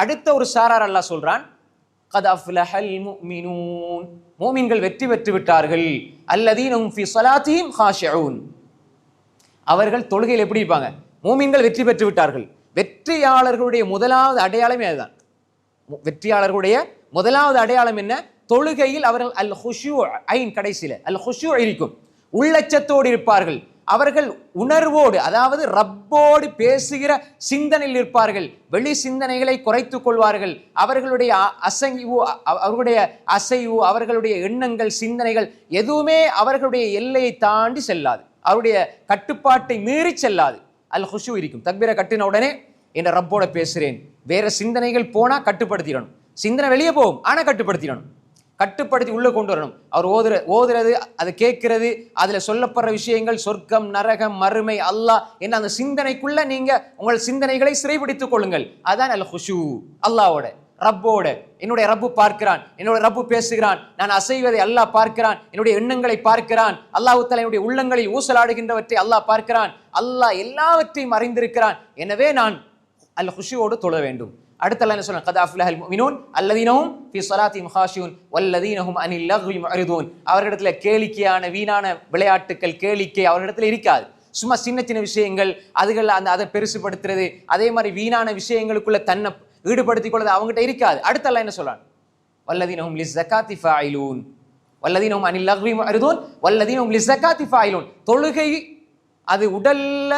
அடுத்த ஒரு சாரார் அல்லா சொல்றான் மோமின்கள் வெற்றி பெற்று விட்டார்கள். அல்லதீனஹும் ஃபி சலாத்தியும் காஷிஊன் அவர்கள் தொழுகையில் எப்படி இருப்பாங்க? மூமின்கள் வெற்றி பெற்று விட்டார்கள். வெற்றியாளர்களுடைய முதலாவது அடையாளமே அதுதான். வெற்றியாளர்களுடைய முதலாவது அடையாளம் என்ன? தொழுகையில் அவர்கள் அல் ஹுஷூ ஐன் கடைசியில் அல் ஹுஷூ இருக்கும். உள்ளச்சத்தோடு இருப்பார்கள். அவர்கள் உணர்வோடு அதாவது ரப்போடு பேசுகிற சிந்தனையில் இருப்பார்கள். வெளி சிந்தனைகளை குறைத்துக் கொள்வார்கள். அவர்களுடைய அசைவு அவர்களுடைய அசைவு அவர்களுடைய எண்ணங்கள் சிந்தனைகள் எதுவுமே அவர்களுடைய எல்லையை தாண்டி செல்லாது. அவருடைய கட்டுப்பாட்டை மீறி செல்லாது. அல் ஹுஷு இருக்கும். தக்பீரை கட்டின உடனே என் ரப்போட பேசுகிறேன் வேற சிந்தனைகள் போனால் கட்டுப்படுத்திடணும். சிந்தனை வெளியே போகும் ஆனால் கட்டுப்படுத்திடணும். கட்டுப்படுத்தி உள்ளே கொண்டு வரணும். அவர் ஓதுற ஓதுறது அதை கேட்கறது அதில் சொல்லப்படுற விஷயங்கள் சொர்க்கம் நரகம் மறுமை அல்லாஹ் என்ன அந்த சிந்தனைக்குள்ள நீங்கள் உங்கள் சிந்தனைகளை சிறைபிடித்துக் கொள்ளுங்கள். அதான் அல் ஹுஷு அல்லாவோட ரப்போட. என்னுடைய ரப்பு பார்க்கிறான் என்னுடைய ரப்பு பேசுகிறான் நான் அசைவதை அல்லாஹ் பார்க்கிறான் என்னுடைய எண்ணங்களை பார்க்கிறான் அல்லாஹு தஆலா என்னுடைய உள்ளங்களில் ஊசலாடுகின்றவற்றை அல்லாஹ் பார்க்கிறான் அல்லாஹ் எல்லாவற்றையும் அறிந்திருக்கிறான். எனவே நான் அல் ஹுஷுவோடு தொழ வேண்டும். அடுத்த என்ன சொல்றான். கதா அஃப்லஹல் முஃமினூன் அல்லதீனஹும் ஃபி ஸலாத்திஹிம் காஷியூன் வல்லதீனஹும் அனில் லஹ்வி முஅரிதூன் அவர்களிடத்துல கேளிக்கையான வீணான விளையாட்டுக்கள் கேளிக்கை அவர்களிடத்துல இருக்காது. சும்மா சின்ன சின்ன விஷயங்கள் அதுகள் அந்த அதை பெருசுபடுத்துறது அதே மாதிரி வீணான விஷயங்களுக்குள்ள தன்னை ஈடுபடுத்திக் கொள்வது அவங்ககிட்ட இருக்காது. அடுத்த என்ன சொல்றான் வல்லதீனஹும் லிஸ்ஸகாத்தி ஃபாயிலூன் வல்லதீனஹும் அனில் லஹ்வி முஅரிதூன் வல்லதீனஹும் லிஸ்ஸகாத்தி ஃபாயிலூன் தொழுகை அது உடல்ல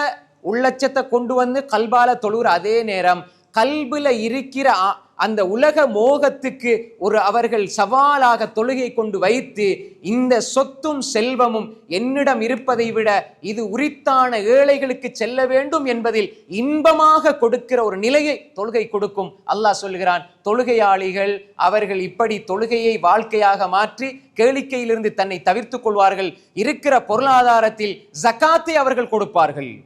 உள்ளச்சத்தை கொண்டு வந்து கல்பால தொழுகிற அதே நேரம் கல்பில் இருக்கிற அ- அந்த உலக மோகத்துக்கு ஒரு அவர்கள் சவாலாக தொழுகை கொண்டு வைத்து இந்த சொத்தும் செல்வமும் என்னிடம் இருப்பதை விட இது உரித்தான ஏழைகளுக்கு செல்ல வேண்டும் என்பதில் இன்பமாக கொடுக்கிற ஒரு நிலையை தொழுகை கொடுக்கும். அல்லாஹ் சொல்கிறான் தொழுகையாளிகள் அவர்கள் இப்படி தொழுகையை வாழ்க்கையாக மாற்றி கேளிக்கையிலிருந்து தன்னை தவிர்த்துக் கொள்வார்கள். இருக்கிற பொருளாதாரத்தில் ஜகாத்தை அவர்கள் கொடுப்பார்கள்.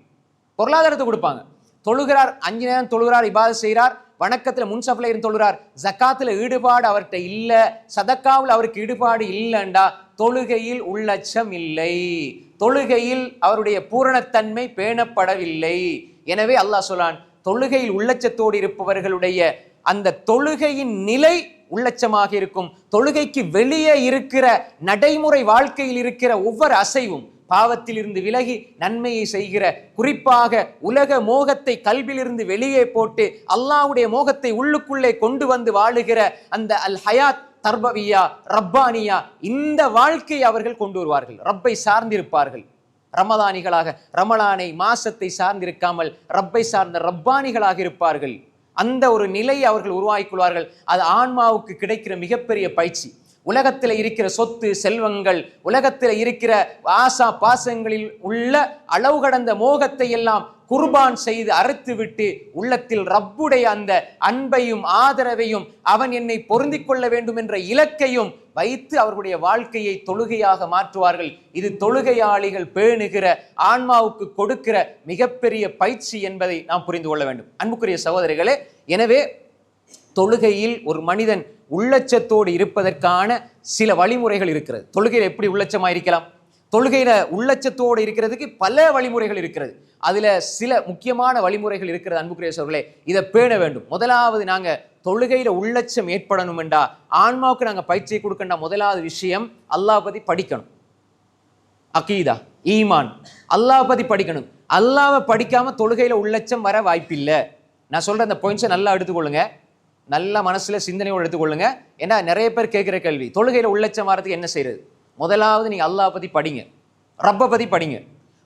பொருளாதாரத்தை கொடுப்பாங்க. தொழுகிறார் அஞ்சு நேரம் தொழுகிறார் இபாதத் செய்கிறார் வணக்கத்தில் முன்சப்ல இருந்து தொழுகிறார். ஜக்காத்தில் ஈடுபாடு அவர்கிட்ட இல்லை. சதக்காவில் அவருக்கு ஈடுபாடு இல்லைண்டா. தொழுகையில் உள்ளச்சம் இல்லை. தொழுகையில் அவருடைய பூரணத்தன்மை பேணப்படவில்லை. எனவே அல்லாஹ் சொல்லான் தொழுகையில் உள்ளச்சத்தோடு இருப்பவர்களுடைய அந்த தொழுகையின் நிலை உள்ளச்சமாக இருக்கும். தொழுகைக்கு வெளியே இருக்கிற நடைமுறை வாழ்க்கையில் இருக்கிற ஒவ்வொரு அசைவும் பாவத்திலிருந்து விலகி நன்மையை செய்கிற குறிப்பாக உலக மோகத்தை கல்விலிருந்து வெளியே போட்டு அல்லாஹ்வுடைய மோகத்தை உள்ளுக்குள்ளே கொண்டு வந்து வாழுகிற அந்த அல் ஹயாத் தர்பவியா ரப்பானியா இந்த வாழ்க்கையை அவர்கள் கொண்டு வருவார்கள். ரப்பை சார்ந்திருப்பார்கள். ரமதானிகளாக ரமலானை மாசத்தை சார்ந்திருக்காமல் ரப்பை சார்ந்த ரப்பானிகளாக இருப்பார்கள். அந்த ஒரு நிலையை அவர்கள் உருவாக்கிக் கொள்வார்கள். அது ஆன்மாவுக்கு கிடைக்கிற மிகப்பெரிய பயிற்சி. உலகத்தில் இருக்கிற சொத்து செல்வங்கள் உலகத்தில் இருக்கிற ஆசா பாசங்களில் உள்ள அளவு கடந்த மோகத்தை எல்லாம் குர்பான் செய்து அறுத்துவிட்டு உள்ளத்தில் ரப்புடைய அந்த அன்பையும் ஆதரவையும் அவன் என்னை பொருந்திக் கொள்ள வேண்டும் என்ற இலக்கையும் வைத்து அவர்களுடைய வாழ்க்கையை தொழுகையாக மாற்றுவார்கள். இது தொழுகையாளிகள் பேணுகிற ஆன்மாவுக்கு கொடுக்கிற மிகப்பெரிய பயிற்சி என்பதை நாம் புரிந்து கொள்ள வேண்டும். அன்புக்குரிய சகோதரிகளே எனவே தொழுகையில் ஒரு மனிதன் உள்ளச்சத்தோடு இருப்பதற்கான சில வழிமுறைகள் இருக்கிறது. தொழுகையில் எப்படி உள்ளச்சமாக இருக்கலாம்? தொழுகையில உள்ளச்சத்தோடு இருக்கிறதுக்கு பல வழிமுறைகள் இருக்கிறது. அதுல சில முக்கியமான வழிமுறைகள் இருக்கிறது அன்புக்குரியவர்களே இதை பேண வேண்டும். முதலாவது நாங்க தொழுகையில உள்ளச்சம் ஏற்படணும் என்றா ஆன்மாவுக்கு நாங்க பயிற்சியை கொடுக்கண்டா முதலாவது விஷயம் அல்லாஹ் பத்தி படிக்கணும். அகீதா ஈமான். அல்லாஹ் பத்தி படிக்கணும். அல்லாவை படிக்காம தொழுகையில உள்ளச்சம் வர வாய்ப்பில்லை. நான் சொல்ற அந்த பாயிண்ட்ஸை நல்லா எடுத்துக்கொள்ளுங்க. நல்ல மனசுல சிந்தனையோடு எடுத்துக்கொள்ளுங்க ஏன்னா நிறைய பேர் கேட்கிற கேள்வி தொழுகையில உள்ளச்சம் வரதுக்கு என்ன செய்யறது முதலாவது நீங்க அல்லாஹ் பத்தி படிங்க ரப்ப பத்தி படிங்க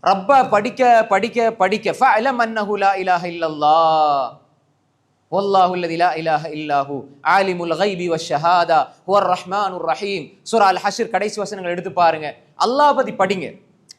ரப்ப படிக்க படிக்க படிக்க ஃபஅலம் அன்னஹு லா இலாஹ இல்லல்லாஹ் والله الذي لا اله الا هو عالم الغيب والشهاده هو الرحمن الرحيم சூரா அல் ஹஷ்ர் கடைசி வசனங்கள் எடுத்து பாருங்க அல்லாஹ் பத்தி படிங்க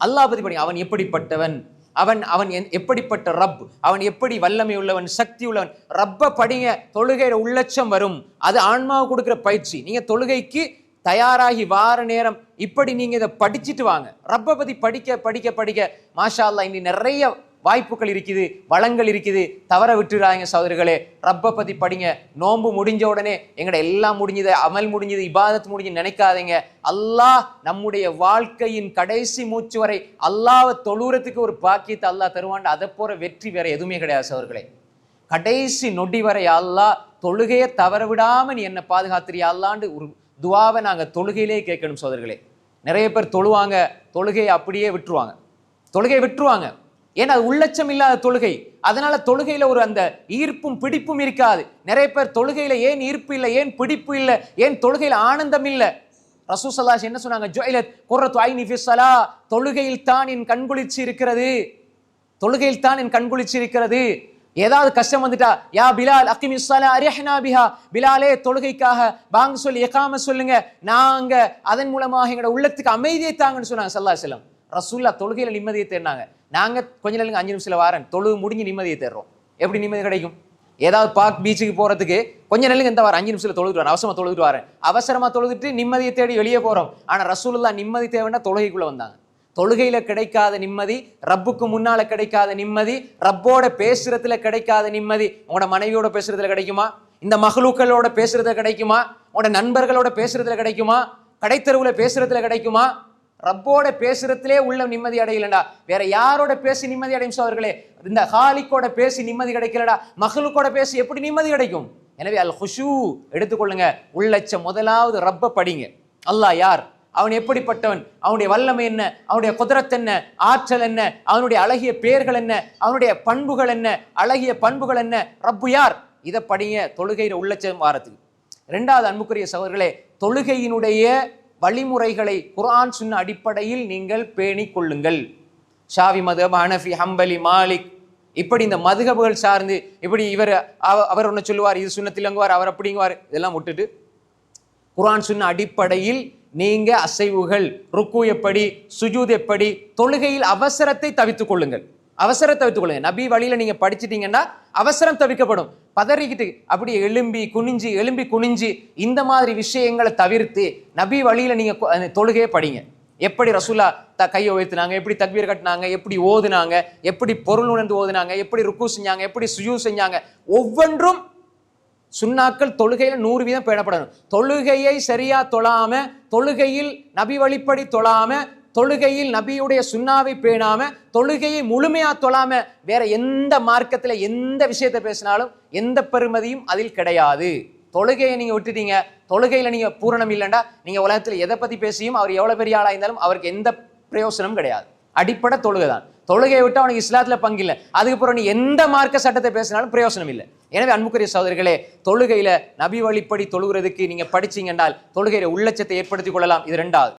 அல்லாஹ் பத்தி படிங்க அவன் எப்படிப்பட்டவன் அவன் அவன் என்- எப்படிப்பட்ட ரப்? அவன் எப்படி வல்லமை உள்ளவன் சக்தி உள்ளவன்? ரப்ப படிங்க தொழுகையில உள்ளச்சம் வரும். அது ஆன்மாவை கொடுக்குற பயிற்சி. நீங்க தொழுகைக்கு தயாராகி வார நேரம் இப்படி நீங்க இதை படிச்சுட்டு வாங்க. ரப்ப பத்தி படிக்க படிக்க படிக்க. மாஷா அல்லா இனி நிறைய வாய்ப்புகள் இருக்குது வளங்கள் இருக்குது. தவற விட்டுறாங்க சகோதரர்களே. ரப்ப பற்றி படிங்க. நோன்பு முடிஞ்ச உடனே எங்கட எல்லாம் முடிஞ்சது அமல் முடிஞ்சது இபாதத் முடிஞ்சு நினைக்காதீங்க. அல்லாஹ் நம்முடைய வாழ்க்கையின் கடைசி மூச்சு வரை அல்லாஹ்வை தொழுறத்துக்கு ஒரு பாக்கியத்தை அல்லாஹ் தருவான். அதை போற வெற்றி வேற எதுவுமே கிடையாது சகோதரர்களே. கடைசி நொடி வரை அல்லாஹ் தொழுகையை தவற விடாமல் நீ என்னை பாதுகாத்துறியா? அல்லாண்டு ஒரு துவாவை நாங்கள் தொழுகையிலே கேட்கணும் சோதர்களே நிறைய பேர் தொழுவாங்க தொழுகையை அப்படியே விட்டுருவாங்க. தொழுகையை விட்டுருவாங்க. ஏன்னா அது உள்ளச்சம் இல்லாத தொழுகை. அதனால தொழுகையில ஒரு அந்த ஈர்ப்பும் பிடிப்பும் இருக்காது. நிறைய பேர் தொழுகையில ஏன் ஈர்ப்பு இல்லை ஏன் பிடிப்பு இல்லை ஏன் தொழுகையில ஆனந்தம் இல்லை? ரசூசல்லாஸ் என்ன சொன்னாங்க? ஜுவைலத் குர்ரத்து ஐனி ஃபி தொழுகையில் தான் என் கண்குளிச்சு இருக்கிறது. தொழுகையில் தான் என் கண்குளிச்சு இருக்கிறது. ஏதாவது கஷ்டம் வந்துட்டா யா பிலால் அக்கிமி ஸலா அரிஹ்னா பிஹா. பிலாலே தொழுகைக்காக வாங்க சொல்லி எக்காம சொல்லுங்க. நாங்க அதன் மூலமாக எங்களோட உள்ளத்துக்கு அமைதியை தாங்கன்னு சொன்னாங்க சல்லா செல்லம் ரசூல்லா தொழுகையில நிம்மதியை தேடினாங்க. நாங்கள் கொஞ்ச நேரம் அஞ்சு நிமிஷத்தில் வாரேன். தொழுகு முடிஞ்சு நிம்மதியை தர்றோம் எப்படி நிம்மதி கிடைக்கும்? ஏதாவது பார்க் பீச்சுக்கு போகிறதுக்கு கொஞ்ச நேரம் இந்த வாரம் அஞ்சு நிமிஷத்தில் தொழுதுட்டு வரேன். அவசரமாக தொழுதுட்டு வரேன். அவசரமாக தொழுதுட்டு நிம்மதியை தேடி வெளியே போகிறோம் ஆனால் ரசூலுல்லா நிம்மதி தேவைன்னா தொழுகைக்குள்ளே வந்தாங்க. தொழுகையில் கிடைக்காத நிம்மதி ரப்புக்கு முன்னால் கிடைக்காத நிம்மதி ரப்போட பேசுறதுல கிடைக்காத நிம்மதி உங்களோட மனைவியோட பேசுறதுல கிடைக்குமா? இந்த மகளூக்களோட பேசுறதுல கிடைக்குமா? உங்களோட நண்பர்களோட பேசுறதுல கிடைக்குமா? கடைத்தருவில் பேசுறதுல கிடைக்குமா? ரப்போட பேசுறதுலே உள்ள நிம்மதி அடையலடா. வேற யாரோட பேசி நிம்மதி அடையும் சோர்களே இந்த ஹாலிக்கோட பேசி நிம்மதி கிடைக்கலடா. மகளுக்கோட பேசி எப்படி நிம்மதி கிடைக்கும்? எனவே அல் ஹுஷூ எடுத்துக்கொள்ளுங்க. உள்ளச்ச முதலாவது ரப்ப படிங்க. அல்லாஹ் யார்? அவன் எப்படிப்பட்டவன்? அவனுடைய வல்லமை என்ன? அவனுடைய குதிரத் என்ன? ஆற்றல் என்ன? அவனுடைய அழகிய பெயர்கள் என்ன? அவனுடைய பண்புகள் என்ன? அழகிய பண்புகள் என்ன? ரப்பு யார்? இதை படிங்க தொழுகையில உள்ளச்சம் வாரத்துக்கு. ரெண்டாவது அன்புக்குரிய சவர்களே தொழுகையினுடைய வழிமுறைகளை குரான் சொன்ன அடிப்படையில் நீங்கள் பேணி கொள்ளுங்கள். ஷாவி மதப் ஹனஃபி ஹம்பலி மாலிக். இப்படி இந்த மதுகபுகள் சார்ந்து இப்படி இவர் அவ- அவர் ஒன்று சொல்லுவார் இது சுண்ணத்திலங்குவார் அவர் அப்படிங்குவார் இதெல்லாம் விட்டுட்டு குரான் சொன்ன அடிப்படையில் நீங்க அசைவுகள் ருக்கு எப்படி சுஜூத் எப்படி தொழுகையில் அவசரத்தை தவித்துக் கொள்ளுங்கள். அவசரம் தவித்துக் கொள்ளுங்க நபி வழியில நீங்க படிச்சிட்டீங்கன்னா அவசரம் தவிக்கப்படும். பதறிக்கிட்டு அப்படி எலும்பி குனிஞ்சு எலும்பி குனிஞ்சு இந்த மாதிரி விஷயங்களை தவிர்த்து நபி வழியில் நீங்கள் கொ- தொழுகையை படிங்க. எப்படி ரசூலா த கையை உயர்த்தினாங்க எப்படி தக்பீர் கட்டினாங்க எப்படி ஓதுனாங்க எப்படி பொருள் உணர்ந்து ஓதுனாங்க எப்படி ருக்கு செஞ்சாங்க எப்படி சுயூ செஞ்சாங்க ஒவ்வொன்றும் சுண்ணாக்கள் தொழுகையில் நூறு வீதம் பேணப்படணும். தொழுகையை சரியா தொழாம தொழுகையில் நபி வழிப்படி தொழாம தொழுகையில் நபியுடைய சுண்ணாவை பேணாம தொழுகையை முழுமையா தொழாம வேற எந்த மார்க்கத்துல எந்த விஷயத்தை பேசினாலும் எந்த பெருமதியும் அதில் கிடையாது. தொழுகையை நீங்க விட்டுட்டீங்க. தொழுகையில நீங்க பூரணம் இல்லைண்டா நீங்க உலகத்துல எதை பத்தி பேசியும் அவர் எவ்வளவு பெரிய ஆளா இருந்தாலும் அவருக்கு எந்த பிரயோசனமும் கிடையாது. அடிப்படை தொழுகை தான். தொழுகையை விட்டு அவனுக்கு இஸ்லாத்துல பங்கு இல்லை. அதுக்கப்புறம் நீ எந்த மார்க்க சட்டத்தை பேசினாலும் பிரயோசனம் இல்லை. எனவே அன்புக்குரிய சகோதரர்களே தொழுகையில நபி வழிப்படி தொழுகிறதுக்கு நீங்க படிச்சீங்க என்றால் தொழுகையில உள்ளச்சத்தை ஏற்படுத்திக் கொள்ளலாம். இது ரெண்டாவது.